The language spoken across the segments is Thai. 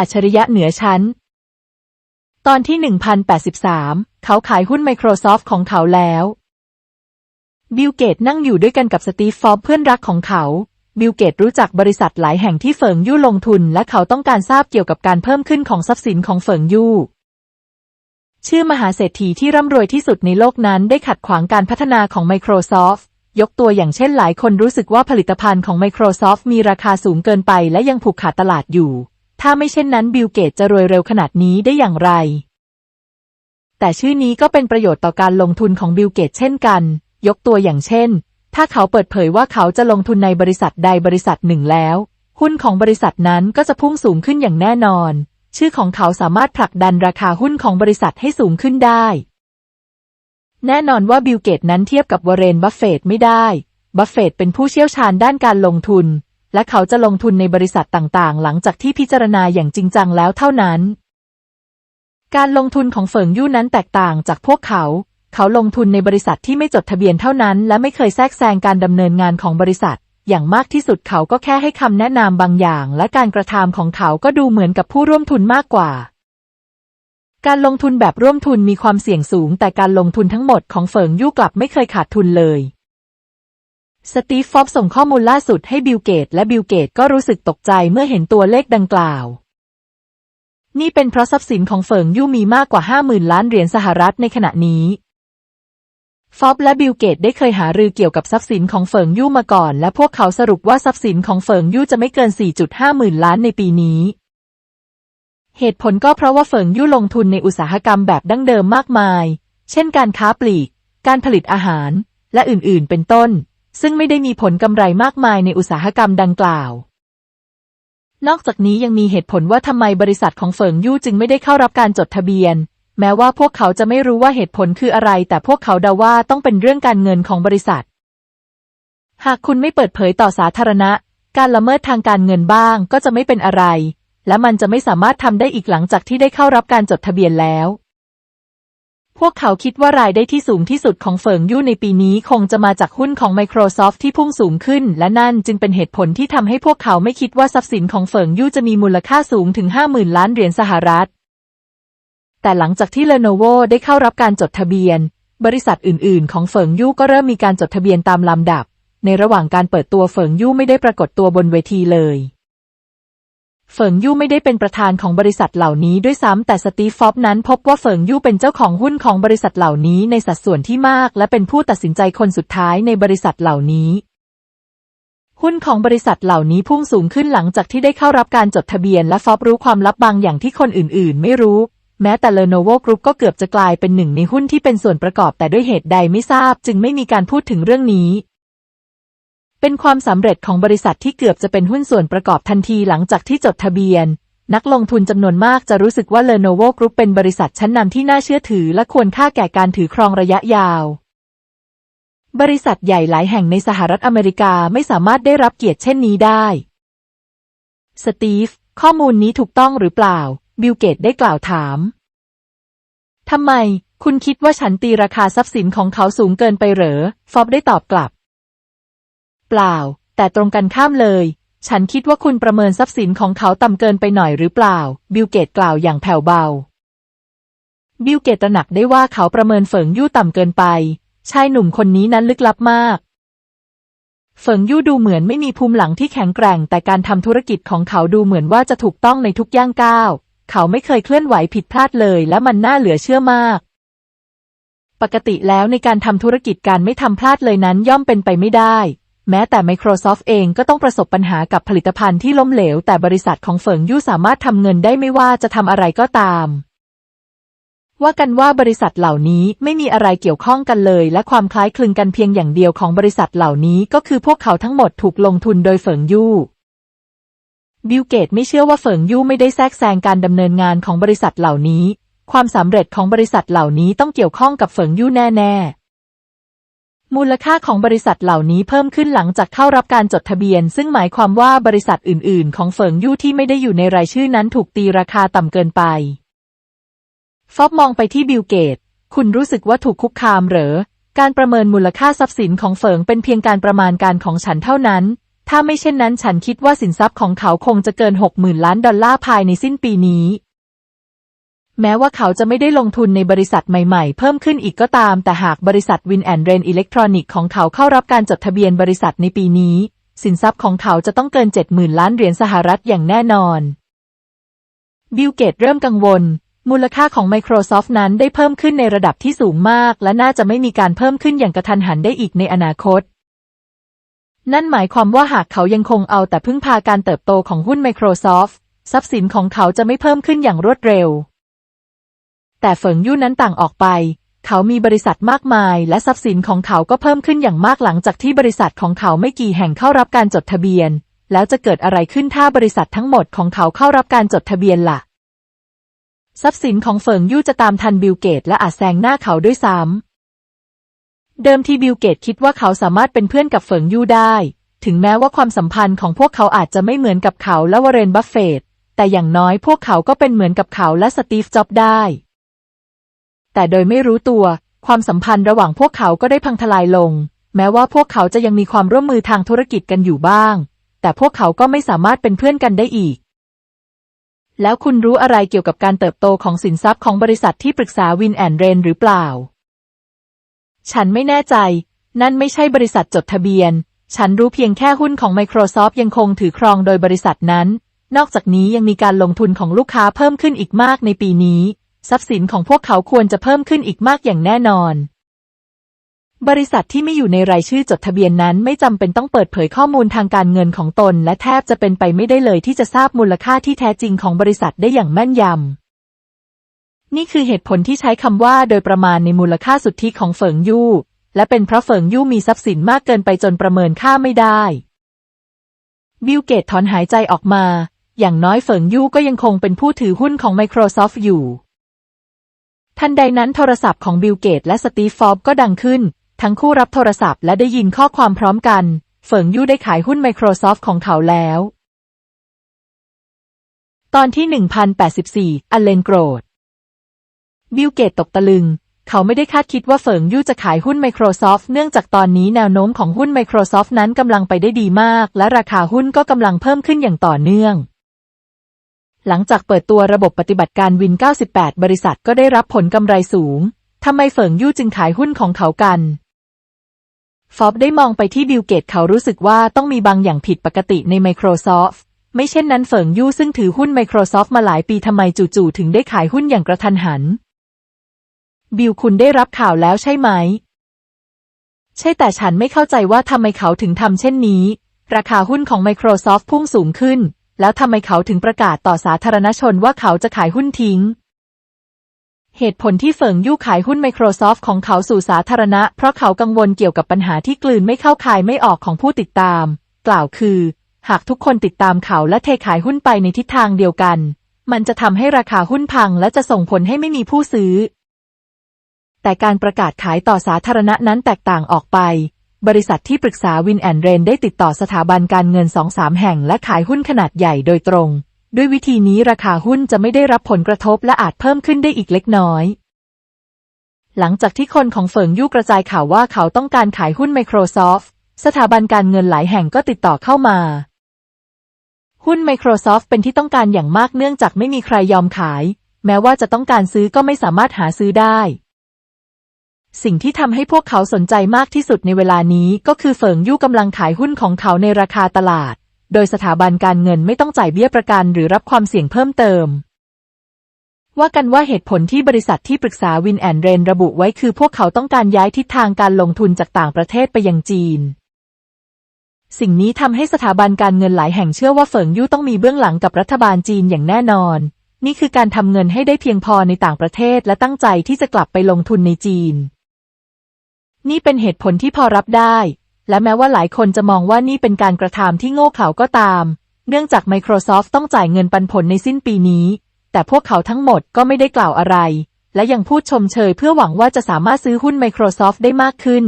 อัจฉริยะเหนือชั้น ตอนที่ 1083 เขาขายหุ้น Microsoft ของเขาแล้ว บิลเกตนั่งอยู่ด้วยกันกับสตีฟฟอบเพื่อนรักของเขา บิลเกตรู้จักบริษัทหลายแห่งที่เฟิงยู่ลงทุน และเขาต้องการทราบเกี่ยวกับการเพิ่มขึ้นของทรัพย์สินของเฟิงยู่ชื่อมหาเศรษฐีที่ร่ำรวยที่สุดในโลกนั้นได้ขัดขวางการพัฒนาของ Microsoft ยกตัวอย่างเช่นหลายคนรู้สึกว่าผลิตภัณฑ์ของ Microsoft มีราคาสูงเกินไปและยังผูกขาดตลาดอยู่ ถ้าไม่เช่นนั้นบิลเกตจะรวยเร็วขนาดนี้ได้อย่างไร แต่ชื่อนี้ก็เป็นประโยชน์ต่อการลงทุนของบิลเกตเช่นกัน ยกตัวอย่างเช่น ถ้าเขาเปิดเผยว่าเขาจะลงทุนในบริษัทใดบริษัทหนึ่งแล้ว หุ้นของบริษัทนั้นก็จะพุ่งสูงขึ้นอย่างแน่นอน ชื่อของเขาสามารถผลักดันราคาหุ้นของบริษัทให้สูงขึ้นได้ แน่นอนว่าบิลเกตนั้นเทียบกับวอร์เรนบัฟเฟตไม่ได้ บัฟเฟตเป็นผู้เชี่ยวชาญด้านการลงทุน และเขาจะลงทุนในบริษัทต่างๆ หลังจากที่พิจารณาอย่างจริงจังแล้วเท่านั้น การลงทุนของเฟิงยู่นั้นแตกต่างจากพวกเขา เขาลงทุนในบริษัทที่ไม่จดทะเบียนเท่านั้น และไม่เคยแทรกแซงการดำเนินงานของบริษัท อย่างมากที่สุดเขาก็แค่ให้คำแนะนำบางอย่าง และการกระทำของเขาก็ดูเหมือนกับผู้ร่วมทุนมากกว่าการลงทุนแบบร่วมทุนมีความเสี่ยงสูง แต่การลงทุนทั้งหมดของเฟิงยู่กลับไม่เคยขาดทุนเลย สตีฟฟอบส่งข้อมูลล่าสุดให้บิลเกต และบิลเกตก็รู้สึกตกใจเมื่อเห็นตัวเลขดังกล่าว นี่เป็นเพราะทรัพย์สินของเฟิงยู่มีมากกว่า 50,000 ล้านเหรียญสหรัฐในขณะนี้ ฟอบและบิลเกตได้เคยหารือเกี่ยวกับทรัพย์สินของเฟิงยู่มาก่อน และพวกเขาสรุปว่าทรัพย์สินของเฟิงยู่จะไม่เกิน 4.5 หมื่นล้านในปีนี้เหตุผลก็เพราะว่าเฟิงยู่ลงทุนในอุตสาหกรรมแบบดั้งเดิมมากมาย เช่นการค้าปลีก การผลิตอาหาร และอื่น ๆ เป็นต้น ซึ่งไม่ได้มีผลกำไรมากมายในอุตสาหกรรมดังกล่าว นอกจากนี้ยังมีเหตุผลว่าทำไมบริษัทของเฟิงยู่จึงไม่ได้เข้ารับการจดทะเบียน แม้ว่าพวกเขาจะไม่รู้ว่าเหตุผลคืออะไร แต่พวกเขาเดาว่าต้องเป็นเรื่องการเงินของบริษัท หากคุณไม่เปิดเผยต่อสาธารณะ การละเมิดทางการเงินบ้างก็จะไม่เป็นอะไร และมันจะไม่สามารถทำได้อีกหลังจากที่ได้เข้ารับการจดทะเบียนแล้ว พวกเขาคิดว่ารายได้ที่สูงที่สุดของเฟิงยู่ในปีนี้คงจะมาจากหุ้นของ Microsoft ที่พุ่งสูงขึ้น และนั่นจึงเป็นเหตุผลที่ทำให้พวกเขาไม่คิดว่าทรัพย์สินของเฟิงยู่จะมีมูลค่าสูงถึง 50,000 ล้านเหรียญสหรัฐ แต่หลังจากที่ Lenovo ได้เข้ารับการจดทะเบียน บริษัทอื่น ๆ ของเฟิงยู่ก็เริ่มมีการจดทะเบียนตามลำดับ ในระหว่างการเปิดตัวเฟิงยู่ไม่ได้ปรากฏตัวบนเวทีเลย เฟิงยู่ไม่ได้เป็นประธานของบริษัทเหล่านี้ด้วยซ้ำแต่สตีฟฟอบนั้นพบว่าเฟิงยู่เป็นเจ้าของหุ้นของบริษัทเหล่านี้ในสัดส่วนที่มาก และเป็นผู้ตัดสินใจคนสุดท้ายในบริษัทเหล่านี้หุ้นของบริษัทเหล่านี้พุ่งสูงขึ้นหลังจากที่ได้เข้ารับการจดทะเบียนและฟอบรู้ความลับบางอย่างที่คนอื่น ๆ ไม่รู้ แม้แต่ Lenovo Group ก็เกือบจะกลายเป็นหนึ่งในหุ้นที่เป็นส่วนประกอบแต่ด้วยเหตุใดไม่ทราบ จึงไม่มีการพูดถึงเรื่องนี้ เป็นความสำเร็จของบริษัทที่เกือบจะเป็นหุ้นส่วนประกอบทันทีหลังจากที่จดทะเบียน นักลงทุนจำนวนมากจะรู้สึกว่า Lenovo Group เป็นบริษัทชั้นนำที่น่าเชื่อถือและควรค่าแก่การถือครองระยะยาว บริษัทใหญ่หลายแห่งในสหรัฐอเมริกาไม่สามารถได้รับเกียรติเช่นนี้ได้ สตีฟ ข้อมูลนี้ถูกต้องหรือเปล่า บิลเกตได้กล่าวถามทำไม คุณคิดว่าฉันตีราคาทรัพย์สินของเขาสูงเกินไปเหรอ ฟอบได้ตอบกลับ เปล่า แต่ตรงกันข้ามเลย ฉันคิดว่าคุณประเมินทรัพย์สินของเขาต่ำเกินไปหน่อยหรือเปล่า บิลเกตกล่าวอย่างแผ่วเบา บิลเกตตระหนักได้ว่าเขาประเมินเฟิงยู่ต่ำเกินไป ชายหนุ่มคนนี้นั้นลึกลับมาก เฟิงยู่ดูเหมือนไม่มีภูมิหลังที่แข็งแกร่ง แต่การทำธุรกิจของเขาดูเหมือนว่าจะถูกต้องในทุกย่างก้าว เขาไม่เคยเคลื่อนไหวผิดพลาดเลย และมันน่าเหลือเชื่อมากปกติแล้วในการทำธุรกิจการไม่ทำพลาดเลยนั้นย่อมเป็นไปไม่ได้ แม้แต่ Microsoft เองก็ต้องประสบปัญหากับผลิตภัณฑ์ที่ล้มเหลว แต่บริษัทของเฟิงยู่สามารถทำเงินได้ไม่ว่าจะทำอะไรก็ตาม ว่ากันว่าบริษัทเหล่านี้ไม่มีอะไรเกี่ยวข้องกันเลย และความคล้ายคลึงกันเพียงอย่างเดียวของบริษัทเหล่านี้ก็คือพวกเขาทั้งหมดถูกลงทุนโดยเฟิงยู่บิลเกตไม่เชื่อว่าเฟิงยู่ไม่ได้แทรกแซงการดำเนินงานของบริษัทเหล่านี้ ความสำเร็จของบริษัทเหล่านี้ต้องเกี่ยวข้องกับเฟิงยู่แน่ๆ มูลค่าของบริษัทเหล่านี้เพิ่มขึ้นหลังจากเข้ารับการจดทะเบียน ซึ่งหมายความว่าบริษัทอื่น ๆ ของเฟิงยู่ที่ไม่ได้อยู่ในรายชื่อนั้นถูกตีราคาต่ำเกินไป ฟอบมองไปที่บิลเกต คุณรู้สึกว่าถูกคุกคามเหรอ การประเมินมูลค่าทรัพย์สินของเฟิงเป็นเพียงการประมาณการของฉันเท่านั้น ถ้าไม่เช่นนั้นฉันคิดว่าสินทรัพย์ของเขาคงจะเกินหกหมื่นล้านดอลลาร์ภายในสิ้นปีนี้ แม้ว่าเขาจะไม่ได้ลงทุนในบริษัทใหม่ๆ เพิ่มขึ้นอีกก็ตาม แต่หากบริษัทวินแอนเรนอิเล็กทรอนิกส์ของเขาเข้ารับการจดทะเบียนบริษัทในปีนี้ สินทรัพย์ของเขาจะต้องเกิน 70,000 ล้านเหรียญสหรัฐอย่างแน่นอน บิลเกตเริ่มกังวล มูลค่าของ Microsoft นั้นได้เพิ่มขึ้นในระดับที่สูงมาก และน่าจะไม่มีการเพิ่มขึ้นอย่างกระทันหันได้อีกในอนาคตนั่นหมายความว่าหากเขายังคงเอาแต่พึ่งพาการเติบโตของหุ้น Microsoft ทรัพย์สินของเขาจะไม่เพิ่มขึ้นอย่างรวดเร็ว แต่เฟิงยู่นั้นต่างออกไป เขามีบริษัทมากมาย และทรัพย์สินของเขาก็เพิ่มขึ้นอย่างมากหลังจากที่บริษัทของเขาไม่กี่แห่งเข้ารับการจดทะเบียน แล้วจะเกิดอะไรขึ้นถ้าบริษัททั้งหมดของเขาเข้ารับการจดทะเบียนล่ะ ทรัพย์สินของเฟิงยู่จะตามทันบิลเกต และอาจแซงหน้าเขาด้วยซ้ำเดิมทีบิลเกตคิดว่าเขาสามารถเป็นเพื่อนกับเฟิงยู่ได้ ถึงแม้ว่าความสัมพันธ์ของพวกเขาอาจจะไม่เหมือนกับเขาและวอร์เรนบัฟเฟตแต่อย่างน้อยพวกเขาก็เป็นเหมือนกับเขาและสตีฟจ็อบได้ แต่โดยไม่รู้ตัว ความสัมพันธ์ระหว่างพวกเขาก็ได้พังทลายลง แม้ว่าพวกเขาจะยังมีความร่วมมือทางธุรกิจกันอยู่บ้าง แต่พวกเขาก็ไม่สามารถเป็นเพื่อนกันได้อีก แล้วคุณรู้อะไรเกี่ยวกับการเติบโตของสินทรัพย์ของบริษัทที่ปรึกษาวินแอนเรนหรือเปล่า ฉันไม่แน่ใจ นั่นไม่ใช่บริษัทจดทะเบียน ฉันรู้เพียงแค่หุ้นของ Microsoft ยังคงถือครองโดยบริษัทนั้น นอกจากนี้ยังมีการลงทุนของลูกค้าเพิ่มขึ้นอีกมากในปีนี้ ทรัพย์สินของพวกเขาควรจะเพิ่มขึ้นอีกมากอย่างแน่นอน บริษัทที่ไม่อยู่ในรายชื่อจดทะเบียนนั้นไม่จำเป็นต้องเปิดเผยข้อมูลทางการเงินของตน และแทบจะเป็นไปไม่ได้เลยที่จะทราบมูลค่าที่แท้จริงของบริษัทได้อย่างแม่นยำ นี่คือเหตุผลที่ใช้คำว่าโดยประมาณในมูลค่าสุทธิของเฟิงยู่และเป็นเพราะเฟิงยู่มีทรัพย์สินมากเกินไปจนประเมินค่าไม่ได้ บิลเกตถอนหายใจออกมา อย่างน้อยเฟิงยู่ก็ยังคงเป็นผู้ถือหุ้นของ Microsoft อยู่ ทันใดนั้นโทรศัพท์ของบิลเกตและสตีฟฟอบก็ดังขึ้น ทั้งคู่รับโทรศัพท์และได้ยินข้อความพร้อมกัน เฟิงยู่ได้ขายหุ้น Microsoft ของเขาแล้ว ตอนที่ 1084อันเลนโกรธ บิลเกตตกตะลึง เขาไม่ได้คาดคิดว่าเฟิงยู่จะขายหุ้น Microsoft เนื่องจากตอนนี้แนวโน้มของหุ้น Microsoft นั้นกำลังไปได้ดีมาก และราคาหุ้นก็กำลังเพิ่มขึ้นอย่างต่อเนื่อง หลังจากเปิดตัวระบบปฏิบัติการ Win 98 บริษัทก็ได้รับผลกำไรสูง ทำไมเฟิงยู่จึงขายหุ้นของเขากัน ฟอบได้มองไปที่บิลเกตเขารู้สึกว่าต้องมีบางอย่างผิดปกติใน Microsoft ไม่เช่นนั้นเฟิงยู่ซึ่งถือหุ้น Microsoft มาหลายปีทำไมจู่ๆถึงได้ขายหุ้นอย่างกระทันหัน บิลคุณได้รับข่าวแล้วใช่ไหม ใช่แต่ฉันไม่เข้าใจว่าทำไมเขาถึงทำเช่นนี้ ราคาหุ้นของ Microsoft พุ่งสูงขึ้น แล้วทำไมเขาถึงประกาศต่อสาธารณชนว่าเขาจะขายหุ้นทิ้ง เหตุผลที่เฟิงยู่ขายหุ้น Microsoft ของเขาสู่สาธารณะ เพราะเขากังวลเกี่ยวกับปัญหาที่กลืนไม่เข้าคายไม่ออกของผู้ติดตาม กล่าวคือ หากทุกคนติดตามเขาและเทขายหุ้นไปในทิศทางเดียวกัน มันจะทำให้ราคาหุ้นพังและจะส่งผลให้ไม่มีผู้ซื้อ แต่การประกาศขายต่อสาธารณะนั้นแตกต่างออกไป บริษัทที่ปรึกษาวินแอนเรนได้ติดต่อสถาบันการเงินสองสามแห่งและขายหุ้นขนาดใหญ่โดยตรง ด้วยวิธีนี้ราคาหุ้นจะไม่ได้รับผลกระทบและอาจเพิ่มขึ้นได้อีกเล็กน้อย หลังจากที่คนของเฟิงยู่กระจายข่าวว่าเขาต้องการขายหุ้น Microsoft สถาบันการเงินหลายแห่งก็ติดต่อเข้ามา หุ้น Microsoft เป็นที่ต้องการอย่างมากเนื่องจากไม่มีใครยอมขาย แม้ว่าจะต้องการซื้อก็ไม่สามารถหาซื้อได้ สิ่งที่ทำให้พวกเขาสนใจมากที่สุดในเวลานี้ก็คือเฟิงยู่กำลังขายหุ้นของเขาในราคาตลาด โดยสถาบันการเงินไม่ต้องจ่ายเบี้ยประกันหรือรับความเสี่ยงเพิ่มเติม ว่ากันว่าเหตุผลที่บริษัทที่ปรึกษาวินแอนเรนระบุไว้คือพวกเขาต้องการย้ายทิศทางการลงทุนจากต่างประเทศไปยังจีนสิ่งนี้ทำให้สถาบันการเงินหลายแห่งเชื่อว่าเฟิงยู่ต้องมีเบื้องหลังกับรัฐบาลจีนอย่างแน่นอน นี่คือการทำเงินให้ได้เพียงพอในต่างประเทศและตั้งใจที่จะกลับไปลงทุนในจีน นี่เป็นเหตุผลที่พอรับได้ และแม้ว่าหลายคนจะมองว่านี่เป็นการกระทำที่โง่เขลาก็ตาม เนื่องจาก Microsoft ต้องจ่ายเงินปันผลในสิ้นปีนี้ แต่พวกเขาทั้งหมดก็ไม่ได้กล่าวอะไร และยังพูดชมเชยเพื่อหวังว่าจะสามารถซื้อหุ้น Microsoft ได้มากขึ้น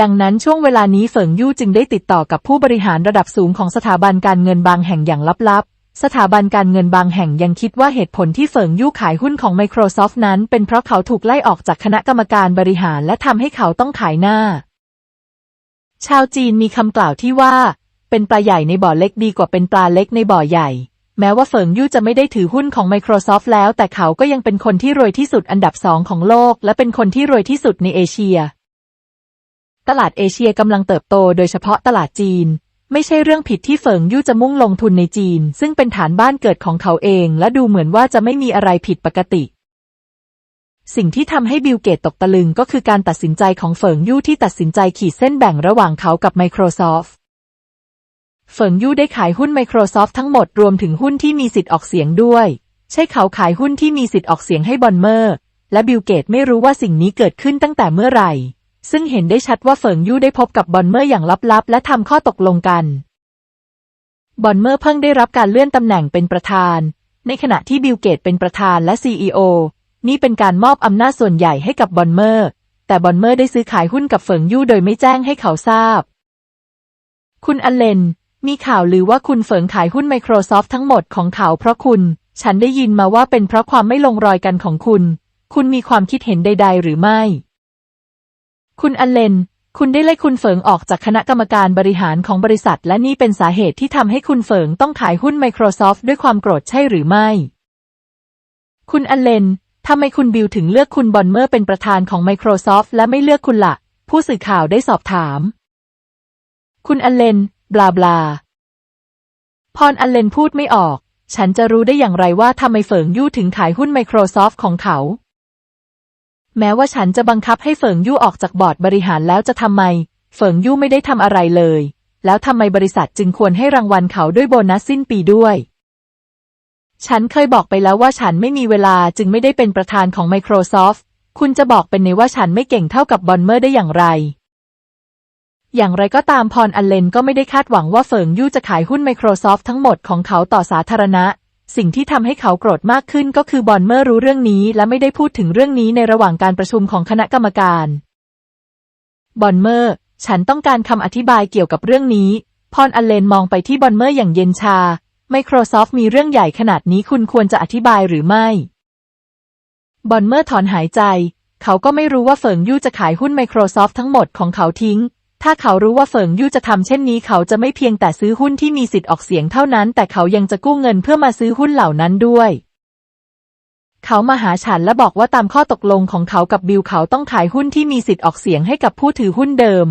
ดังนั้นช่วงเวลานี้เฟิงยู่จึงได้ติดต่อกับผู้บริหารระดับสูงของสถาบันการเงินบางแห่งอย่างลับๆ สถาบันการเงินบางแห่งยังคิดว่าเหตุผลที่เฟิงยู่ขายหุ้นของ Microsoft นั้น เป็นเพราะเขาถูกไล่ออกจากคณะกรรมการบริหารและทำให้เขาต้องขายหน้า ชาวจีนมีคำกล่าวที่ว่า เป็นปลาใหญ่ในบ่อเล็กดีกว่าเป็นปลาเล็กในบ่อใหญ่ แม้ว่าเฟิงยู่จะไม่ได้ถือหุ้นของ Microsoft แล้ว แต่เขาก็ยังเป็นคนที่รวยที่สุดอันดับสองของโลก และเป็นคนที่รวยที่สุดในเอเชีย ตลาดเอเชียกำลังเติบโต โดยเฉพาะตลาดจีน ไม่ใช่เรื่องผิดที่เฟิงยู่จะมุ่งลงทุนในจีน ซึ่งเป็นฐานบ้านเกิดของเขาเอง และดูเหมือนว่าจะไม่มีอะไรผิดปกติ สิ่งที่ทำให้บิลเกตตกตะลึงก็คือการตัดสินใจของเฟิงยู่ที่ตัดสินใจขีดเส้นแบ่งระหว่างเขากับ Microsoft เฟิงยู่ได้ขายหุ้น Microsoft ทั้งหมดรวมถึงหุ้นที่มีสิทธิ์ออกเสียงด้วย ใช่เขาขายหุ้นที่มีสิทธิ์ออกเสียงให้บอนเมอร์ และบิลเกตไม่รู้ว่าสิ่งนี้เกิดขึ้นตั้งแต่เมื่อไหร่ ซึ่งเห็นได้ชัดว่าเฟิงยู่ได้พบกับบอนเมอร์อย่างลับๆ และทำข้อตกลงกันบอนเมอร์เพิ่งได้รับการเลื่อนตำแหน่งเป็นประธาน ในขณะที่บิลเกตเป็นประธานและ CEO นี่เป็นการมอบอำนาจส่วนใหญ่ให้กับบอนเมอร์ แต่บอนเมอร์ได้ซื้อขายหุ้นกับเฟิงยู่โดยไม่แจ้งให้เขาทราบ คุณอเลน มีข่าวลือว่าคุณเฟิงขายหุ้น Microsoft ทั้งหมดของเขาเพราะคุณ ฉันได้ยินมาว่าเป็นเพราะความไม่ลงรอยกันของคุณ คุณมีความคิดเห็นใด ๆ หรือไม่ คุณอเลน คุณได้ไล่คุณเฟิงออกจากคณะกรรมการบริหารของบริษัท และนี่เป็นสาเหตุที่ทำให้คุณเฟิงต้องขายหุ้น Microsoft ด้วยความโกรธใช่หรือไม่ คุณอเลนทำไมคุณบิลถึงเลือกคุณบอนเมอร์เป็นประธานของ Microsoft และไม่เลือกคุณละ่ะ ผู้สื่อข่าวได้สอบถาม คุณอเลน บลาบลา พรอเลนพูดไม่ออก ฉันจะรู้ได้อย่างไรว่าทำไมเฟิงยู่ถึงขายหุ้น Microsoft ของเขา แม้ว่าฉันจะบังคับให้เฟิงยู่ออกจากบอร์ดบริหารแล้วจะทำไม เฟิงยู่ไม่ได้ทำอะไรเลย แล้วทำไมบริษัทจึงควรให้รางวัลเขาด้วยโบนัสสิ้นปีด้วย ฉันเคยบอกไปแล้วว่าฉันไม่มีเวลาจึงไม่ได้เป็นประธานของ Microsoft คุณจะบอกเป็นในว่าฉันไม่เก่งเท่ากับบอนเมอร์ได้อย่างไร อย่างไรก็ตามพรอัลเลนก็ไม่ได้คาดหวังว่าเฟิงยู่จะขายหุ้น Microsoft ทั้งหมดของเขาต่อสาธารณะ สิ่งที่ทำให้เขาโกรธมากขึ้นก็คือบอนเมอร์รู้เรื่องนี้และไม่ได้พูดถึงเรื่องนี้ในระหว่างการประชุมของคณะกรรมการ บอนเมอร์ ฉันต้องการคำอธิบายเกี่ยวกับเรื่องนี้ พรอัลเลนมองไปที่บอนเมอร์อย่างเย็นชา Microsoft มีเรื่องใหญ่ขนาดนี้คุณควรจะอธิบายหรือไม่ บอนเมอร์ถอนหายใจ เขาก็ไม่รู้ว่าเฟิงยู่จะขายหุ้น Microsoft ทั้งหมดของเขาทิ้ง ถ้าเขารู้ว่าเฟิงยู่จะทำเช่นนี้เขาจะไม่เพียงแต่ซื้อหุ้นที่มีสิทธิ์ออกเสียงเท่านั้น แต่เขายังจะกู้เงินเพื่อมาซื้อหุ้นเหล่านั้นด้วย เขามาหาฉันและบอกว่าตามข้อตกลงของเขากับบิลเขาต้องขายหุ้นที่มีสิทธิ์ออกเสียงให้กับผู้ถือหุ้นเดิม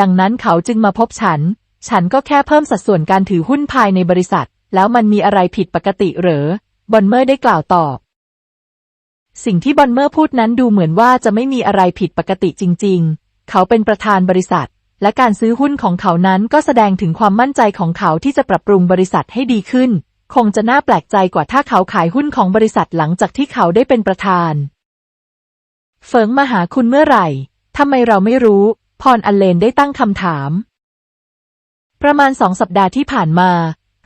ดังนั้นเขาจึงมาพบฉัน ฉันก็แค่เพิ่มสัดส่วนการถือหุ้นภายในบริษัท แล้วมันมีอะไรผิดปกติหรอบอนเมอร์ได้กล่าวตอบ สิ่งที่บอนเมอร์พูดนั้นดูเหมือนว่าจะไม่มีอะไรผิดปกติจริง ๆ เขาเป็นประธานบริษัท และการซื้อหุ้นของเขานั้นก็แสดงถึงความมั่นใจของเขาที่จะปรับปรุงบริษัทให้ดีขึ้น คงจะน่าแปลกใจกว่าถ้าเขาขายหุ้นของบริษัทหลังจากที่เขาได้เป็นประธาน เฟิงมาหาคุณเมื่อไหร่ทำไมเราไม่รู้ พรอัลเลนได้ตั้งคำถาม ประมาณสองสัปดาห์ที่ผ่านมา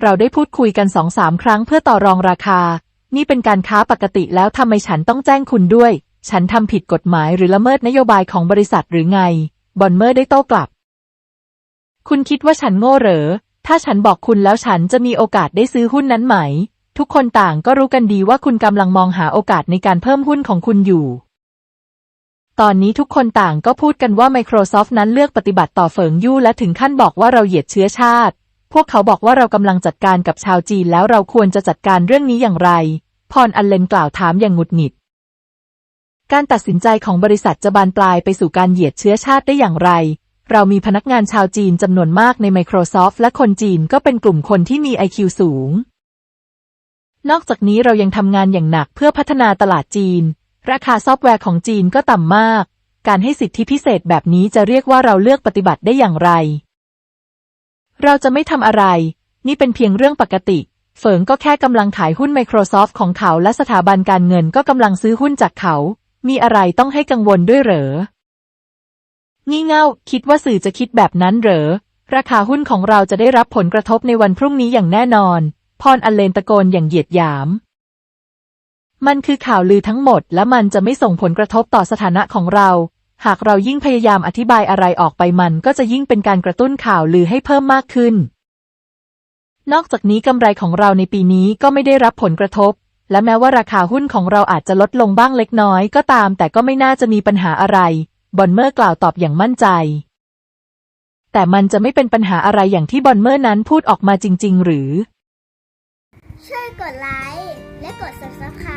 เราได้พูดคุยกันสองสามครั้งเพื่อต่อรองราคา นี่เป็นการค้าปกติแล้วทำไมฉันต้องแจ้งคุณด้วย ฉันทำผิดกฎหมายหรือละเมิดนโยบายของบริษัทหรือไง บอนเมอร์ได้โต้กลับ คุณคิดว่าฉันโง่เหรอ ถ้าฉันบอกคุณแล้วฉันจะมีโอกาสได้ซื้อหุ้นนั้นไหม ทุกคนต่างก็รู้กันดีว่าคุณกำลังมองหาโอกาสในการเพิ่มหุ้นของคุณอยู่ ตอนนี้ทุกคนต่างก็พูดกันว่า Microsoft นั้นเลือกปฏิบัติต่อเฟิงยู่และถึงขั้นบอกว่าเราเหยียดเชื้อชาติ พวกเขาบอกว่าเรากำลังจัดการกับชาวจีนแล้วเราควรจะจัดการเรื่องนี้อย่างไร พรอัลเลนกล่าวถามอย่างหงุดหงิดการตัดสินใจของบริษัทจะบานปลายไปสู่การเหยียดเชื้อชาติได้อย่างไร เรามีพนักงานชาวจีนจำนวนมากใน Microsoft และคนจีนก็เป็นกลุ่มคนที่มี IQ สูง นอกจากนี้เรายังทำงานอย่างหนักเพื่อพัฒนาตลาดจีน ราคาซอฟต์แวร์ของจีนก็ต่ำมาก การให้สิทธิพิเศษแบบนี้จะเรียกว่าเราเลือกปฏิบัติได้อย่างไร เราจะไม่ทำอะไร นี่เป็นเพียงเรื่องปกติ เฟิงก็แค่กำลังขายหุ้น Microsoft ของเขาและสถาบันการเงินก็กำลังซื้อหุ้นจากเขา มีอะไรต้องให้กังวลด้วยเหรอ งี่เง่าคิดว่าสื่อจะคิดแบบนั้นเหรอ ราคาหุ้นของเราจะได้รับผลกระทบในวันพรุ่งนี้อย่างแน่นอน พรอัลเลนตะโกนอย่างเหยียดหยาม มันคือข่าวลือทั้งหมด และมันจะไม่ส่งผลกระทบต่อสถานะของเรา หากเรายิ่งพยายามอธิบายอะไรออกไปมันก็จะยิ่งเป็นการกระตุ้นข่าวลือให้เพิ่มมากขึ้น นอกจากนี้กำไรของเราในปีนี้ก็ไม่ได้รับผลกระทบ และแม้ว่าราคาหุ้นของเราอาจจะลดลงบ้างเล็กน้อยก็ตาม แต่ก็ไม่น่าจะมีปัญหาอะไร บอนเมอร์กล่าวตอบอย่างมั่นใจ แต่มันจะไม่เป็นปัญหาอะไรอย่างที่บอนเมอร์นั้นพูดออกมาจริง ๆ หรือ ช่วยกดไลค์และกด subscribe